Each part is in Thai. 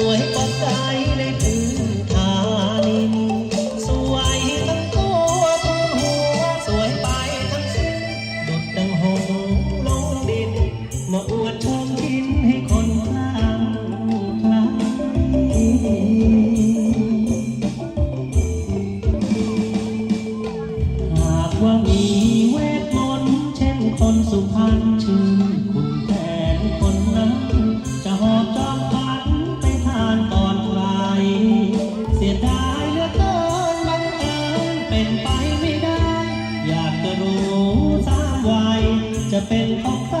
สวยทั้งตัวทั้งหัวสวยไปทั้งสิ้นโดดดังหงุดหงิดมาอวดช็อกชินให้คนลางร้ายหากว่ามีเวทมนต์เช่นคนสุพรรณชื่อ็นไปไม่ได้ อยากจะรู้สามวัยจะเป็นของใคร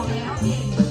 บอกแล้วเก่ง